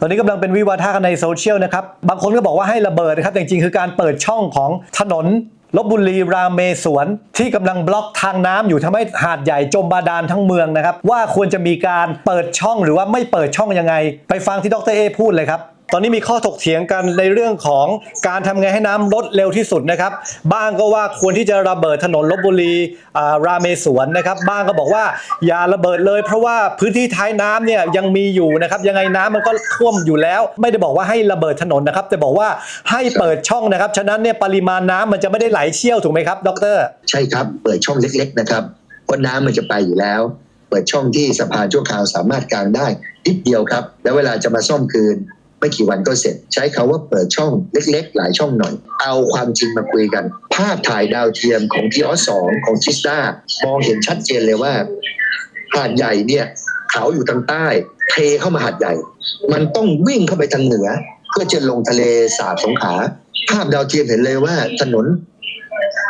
ตอนนี้กำลังเป็นวิวาทะกันในโซเชียลนะครับ บางคนก็บอกว่าให้ระเบิดนะครับ แต่จริงๆ คือการเปิดช่องของถนนลบบุรีรามเมศวนที่กำลังบล็อกทางน้ำอยู่ทำให้หาดใหญ่จมบาดาลทั้งเมืองนะครับ ว่าควรจะมีการเปิดช่องหรือว่าไม่เปิดช่องยังไง ไปฟังที่ดรเอพูดเลยครับ ตอนนี้มีข้อถกเถียงกันในเรื่องของการทำไงให้น้ำลดเร็วที่สุดนะครับ บ้างก็ว่าควรที่จะระเบิดถนนลบบุรีอ่าราเมศวรนะครับ บ้างก็บอกว่าอย่าระเบิดเลย เพราะว่าพื้นที่ท้ายน้ำเนี่ยยังมีอยู่นะครับ ยังไงน้ำมันก็ท่วมอยู่แล้ว ไม่ได้บอกว่าให้ระเบิดถนนนะครับ แต่บอกว่าให้เปิดช่องนะครับ ฉะนั้นเนี่ยปริมาณน้ำมันจะไม่ได้ไหลเชี่ยวถูกไหมครับดร ใช่ครับ เปิดช่องเล็ก ๆ นะครับเพราะน้ำมันจะไปอยู่แล้ว เปิดช่องที่สะพานชั่วคราวสามารถกางได้นิดเดียวครับ แล้วเวลาจะมาซ่อมคืน ไม่กี่วันก็เสร็จ ใช้คาว่าเปิดช่องเล็ก ๆ หลายช่องหน่อย เอาความจริงมาคุยกัน ภาพถ่ายดาวเทียมของทีออสองของจิสตามองเห็นชัดเจนเลยว่าหาดใหญ่เนี่ยเขาอยู่ทางใต้เทเข้ามาหาดใหญ่ มันต้องวิ่งเข้าไปทางเหนือ เพื่อจะลงทะเลสาบสงขาภาพดาวเทียมเห็นเลยว่าถนน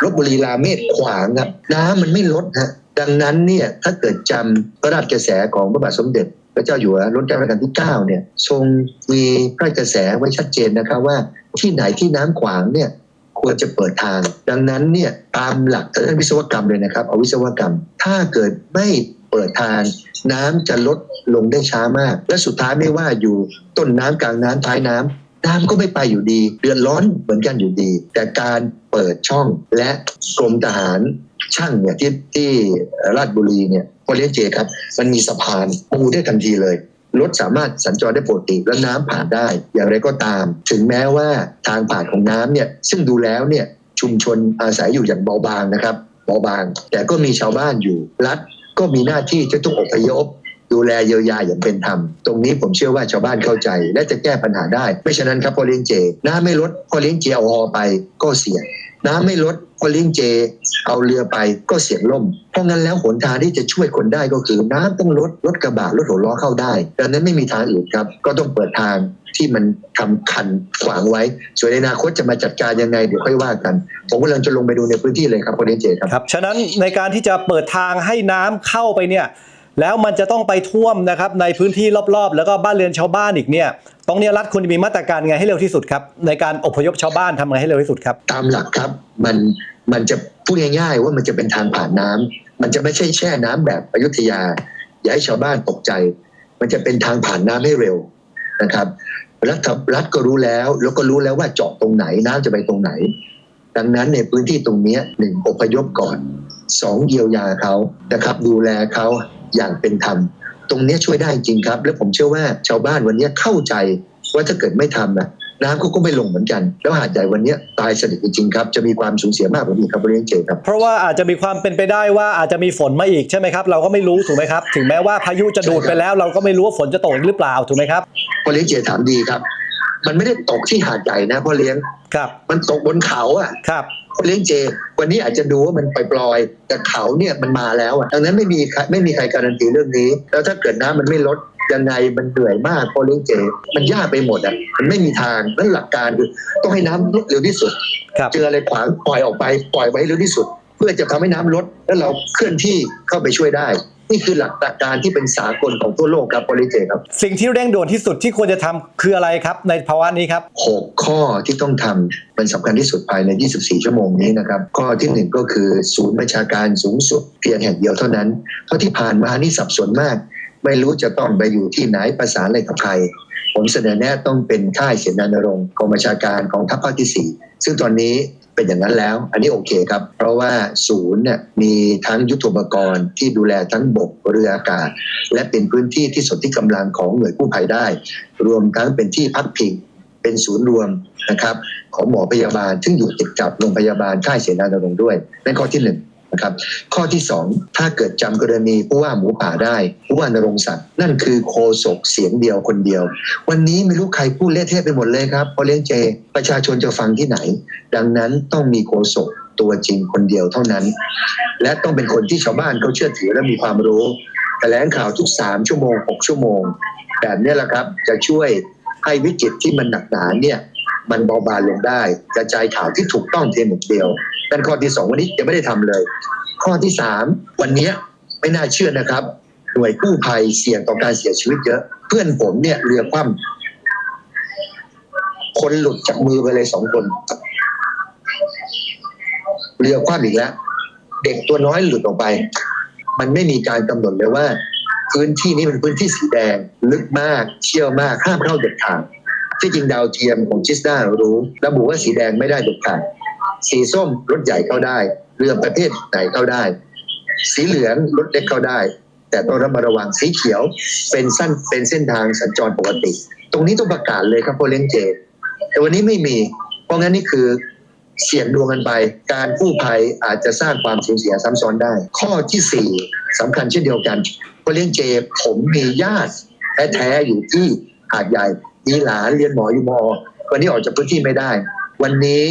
ลบบุรีราเมศขวางครับน้ำมันไม่ลดฮะดังนั้นเนี่ยถ้าเกิดจำพระราชกระแสของพระบาทสมเด็จ พระเจ้าอยู่หัวรัชการัชกาลที่9เนี่ยทรงมีพระกระแสไว้ชัดเจนนะครับว่าที่ไหนที่น้ำขวางเนี่ยควรจะเปิดทาง ดังนั้นเนี่ยตามหลักทางวิศวกรรมเลยนะครับเอาวิศวกรรม ถ้าเกิดไม่เปิดทางน้ำจะลดลงได้ช้ามาก และสุดท้ายไม่ว่าอยู่ต้นน้ำกลางน้ำท้ายน้ำน้ำก็ไม่ไปอยู่ดี เดือดร้อนเหมือนกันอยู่ดี แต่การเปิดช่องและกรมทหาร ช่างเนี่ยที่ที่ราชบุรีเนี่ยพอเลี้ยงเจครับ มันมีสะพานปูได้ทันทีเลยรถสามารถสัญจรได้ปกติและน้ำผ่านได้ อย่างไรก็ตาม ถึงแม้ว่าทางผ่านของน้ำเนี่ยซึ่งดูแล้วเนี่ยชุมชนอาศัยอยู่อย่างเบาบางนะครับ เบาบาง แต่ก็มีชาวบ้านอยู่รัฐก็มีหน้าที่จะต้องอพยพ ดูแลเยียวยาอย่างเป็นธรรม ตรงนี้ผมเชื่อว่าชาวบ้านเข้าใจ และจะแก้ปัญหาได้ ไม่ฉะนั้นครับพอเลี้ยงเจ น้ำไม่ลดพอเลี้ยงเจเอาฮอไปก็เสี่ยงน้ำไม่ลดพอเลี้ยงเจ เอาเรือไปก็เสี่ยงล่ม เพราะงั้นแล้วหนทางที่จะช่วยคนได้ก็คือน้ำต้องลดรถกระบะรถหกล้อเข้าได้ดังนั้นไม่มีทางอื่นครับ ก็ต้องเปิดทางที่มันทำคันขวางไว้ ส่วนในอนาคตจะมาจัดการยังไงเดี๋ยวค่อยว่ากัน ผมกำลังจะลงไปดูในพื้นที่เลยครับพอเลี้ยงเจครับครับฉะนั้นในการที่จะเปิดทางให้น้ำเข้าไปเนี่ย แล้วมันจะต้องไปท่วมนะครับในพื้นที่รอบๆ แล้วก็บ้านเรือนชาวบ้านอีกเนี่ยตรงนี้รัฐควรจะมีมาตรการไงให้เร็วที่สุดครับ ในการอพยพชาวบ้านทำไงให้เร็วที่สุดครับ ตามหลักครับมันมันจะพูดง่ายๆว่ามันจะเป็นทางผ่านน้ำมันจะไม่ใช่แช่น้ำแบบอยุธยา อย่าให้ชาวบ้านตกใจ มันจะเป็นทางผ่านน้ำให้เร็วนะครับรัฐรัฐก็รู้แล้วแล้วก็รู้แล้วว่าเจาะตรงไหนน้ำจะไปตรงไหน ดังนั้นในพื้นที่ตรงเนี้ยหนึ่งอพยพก่อนสองเยียวยาเขานะครับ ดูแลเขา อย่างเป็นธรรม ตรงเนี้ยช่วยได้จริงครับ และผมเชื่อว่าชาวบ้านวันเนี้ยเข้าใจว่าถ้าเกิดไม่ทำนะน้ำเขาก็ไม่ลงเหมือนกัน แล้วหาดใหญ่วันเนี้ยตายสนิทจริงๆครับ จะมีความสูญเสียมากกว่านี้ครับบริเวณเจครับ เพราะว่าอาจจะมีความเป็นไปได้ว่าอาจจะมีฝนมาอีกใช่ไหมครับ เราก็ไม่รู้ถูกไหมครับ ถึงแม้ว่าพายุจะดูดไปแล้ว เราก็ไม่รู้ว่าฝนจะตกอีกหรือเปล่าถูกไหมครับพอเลี้ยงเจถามดีครับ มันไม่ได้ตกที่หาดใหญ่นะพ่อเลี้ยงครับ มันตกบนเขาอะครับพ่อเลี้ยงเจ วันนี้อาจจะดูว่ามันปล่อยๆแต่เขาเนี่ยมันมาแล้วอะดังนั้นไม่มีใครไม่มีใครการันตีเรื่องนี้ แล้วถ้าเกิดน้ำมันไม่ลดยังไงมันเหนื่อยมากพ่อเลี้ยงเจ มันยากไปหมดอะมันไม่มีทางนั่นหลักการคือต้องให้น้ำลดเร็วที่สุดครับเจออะไรขวางปล่อยออกไปปล่อยไว้เร็วที่สุด เพื่อจะทำให้น้ำลดแล้วเราเคลื่อนที่เข้าไปช่วยได้ นี่คือหลักการที่เป็นสากลของทั่วโลกครับพ่อเลี้ยงเจครับ สิ่งที่เร่งด่วนที่สุดที่ควรจะทำคืออะไรครับ ในภาวะนี้ครับหกข้อที่ต้องทำมันสำคัญที่สุดภายใน 24 ชั่วโมงนี้นะครับ ข้อที่หนึ่งก็คือศูนย์ประชาการสูงสุดเพียงแห่งเดียวเท่านั้น เพราะที่ผ่านมานี่สับสนมาก ไม่รู้จะต้องไปอยู่ที่ไหนประสานอะไรกับใครผมเสนอแนะต้องเป็นค่ายเสนานรงค์กองบัญชาการของทัพภาคที่ 4 ซึ่งตอนนี้ เป็นอย่างนั้นแล้ว อันนี้โอเคครับ เพราะว่าศูนย์เนี่ยมีทั้งยุทธปกรณ์ที่ดูแลทั้งบกเรืออากาศ และเป็นพื้นที่ที่สนที่กำลังของหน่วยกู้ภัยได้ รวมทั้งเป็นที่พักพิงเป็นศูนย์รวมนะครับ ของหมอพยาบาลซึ่งอยู่ติดกับโรงพยาบาลค่ายเสนาดรงด้วยนั่นข้อที่หนึ่ง นะครับ ข้อที่สองถ้าเกิดจำกรณีผู้ว่าหมูป่าได้ ผู้ว่านรงศักดิ์นั่นคือโคศกเสียงเดียวคนเดียว วันนี้ไม่รู้ใครพูดเละเทะไปหมดเลยครับพอเลี้ยงเจ ประชาชนจะฟังที่ไหน ดังนั้นต้องมีโคศกตัวจริงคนเดียวเท่านั้น และต้องเป็นคนที่ชาวบ้านเขาเชื่อถือและมีความรู้แถลงข่าวทุกสามชั่วโมงหกชั่วโมง แบบนี้แหละครับจะช่วยให้วิกฤตที่มันหนักหนาเนี่ย มันเบาบางลงได้ กระจายข่าวที่ถูกต้องเพียงหนึ่งเดียวนั่นข้อที่สองวันนี้ยังไม่ได้ทำเลย ข้อที่สามวันนี้ไม่น่าเชื่อนะครับ หน่วยกู้ภัยเสี่ยงต่อการเสียชีวิตเยอะ เพื่อนผมเนี่ยเรือคว่ำคนหลุดจากมือไปเลยสองคน เรือคว่ำอีกแล้วเด็กตัวน้อยหลุดออกไป มันไม่มีการกำหนดเลยว่า พื้นที่นี้เป็นพื้นที่สีแดง ลึกมากเชี่ยวมากห้ามเข้าเด็ดขาด ที่จริงดาวเทียมของจิสดารู้ ระบุว่าสีแดงไม่ได้เด็ดขาดสีส้มรถใหญ่เข้าได้ เรือประเภทไหนเข้าได้ สีเหลืองรถเล็กเข้าได้ แต่ต้องระมัดระวังสีเขียว เป็นสั้นเป็นเส้นทางสัญจรปกติ ตรงนี้ต้องประกาศเลยครับโพเลี้ยงเจ แต่วันนี้ไม่มี เพราะงั้นนี่คือเสี่ยงดวงกันไป การกู้ภัยอาจจะสร้างความสูญเสียซ้ำซ้อนได้ ข้อที่สี่สำคัญเช่นเดียวกันโพเลี้ยงเจผมมีญาติแท้ๆอยู่ที่หาดใหญ่ มีหลานเรียนหมออยู่มอ วันนี้ออกจากพื้นที่ไม่ได้ วันนี้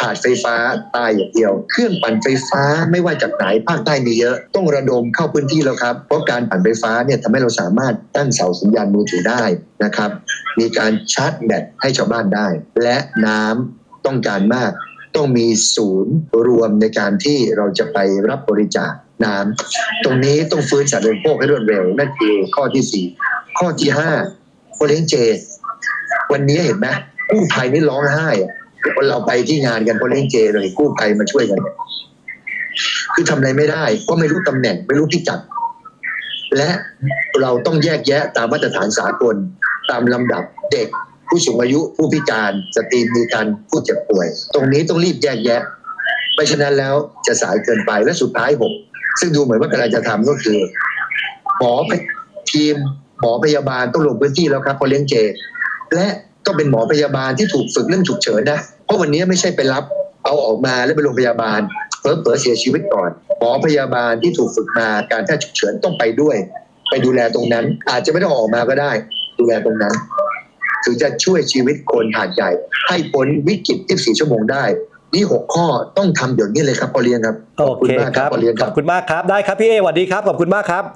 ขาดไฟฟ้าตายอย่างเดียว เครื่องปั่นไฟฟ้าไม่ว่าจากไหนภาคใต้มีเยอะ ต้องระดมเข้าพื้นที่แล้วครับ เพราะการปั่นไฟฟ้าเนี่ยทำให้เราสามารถตั้งเสาสัญญาณมือถือได้นะครับ มีการชาร์จแบตให้ชาวบ้านได้ และน้ำต้องการมาก ต้องมีศูนย์รวมในการที่เราจะไปรับบริจาคน้ำตรงนี้ต้องฟื้นสัตว์เลี้ยงโภคให้รวดเร็วนั่นคือข้อที่สี่ข้อที่ห้าโคเลี้ยงเจ วันนี้เห็นไหมกู้ภัยนี่ร้องไห้อะวันเราไปที่งานกันโคเลี้ยงเจเลย กู้ภัยมาช่วยกัน คือทำอะไรไม่ได้เพราะไม่รู้ตำแหน่ง ไม่รู้พิกัด และเราต้องแยกแยะตามมาตรฐานสากล ตามลำดับเด็ก ผู้สูงอายุ ผู้พิการสตรีมีการผู้เจ็บป่วย ตรงนี้ต้องรีบแยกแยะไม่ฉะนั้นแล้วจะสายเกินไปและสุดท้ายผมซึ่งดูเหมือนว่ากำลังจะทำก็คือหมอทีมหมอพยาบาลต้องลงพื้นที่แล้วครับพอเลี้ยงเจ และต้องเป็นหมอพยาบาลที่ถูกฝึกเรื่องฉุกเฉินนะเพราะวันนี้ไม่ใช่ไปรับเอาออกมาแล้วไปโรงพยาบาลเผลอๆเสียชีวิตก่อนหมอพยาบาลที่ถูกฝึกมาการแพทย์ฉุกเฉินต้องไปด้วย ไปดูแลตรงนั้น อาจจะไม่ต้องออกมาก็ได้ ดูแลตรงนั้นถึงจะช่วยชีวิตคนหาดใหญ่ ให้พ้นวิกฤต 24 ชั่วโมงได้ นี่ 6 ข้อต้องทำเดี๋ยวนี้เลยครับพอเลี้ยงครับโอขอบคุณเคมากคครับรับพอเลี้ยงขครัอบบคุณมากครับได้ครับพี่เอสวัสดีครับขอบคุณมากครับ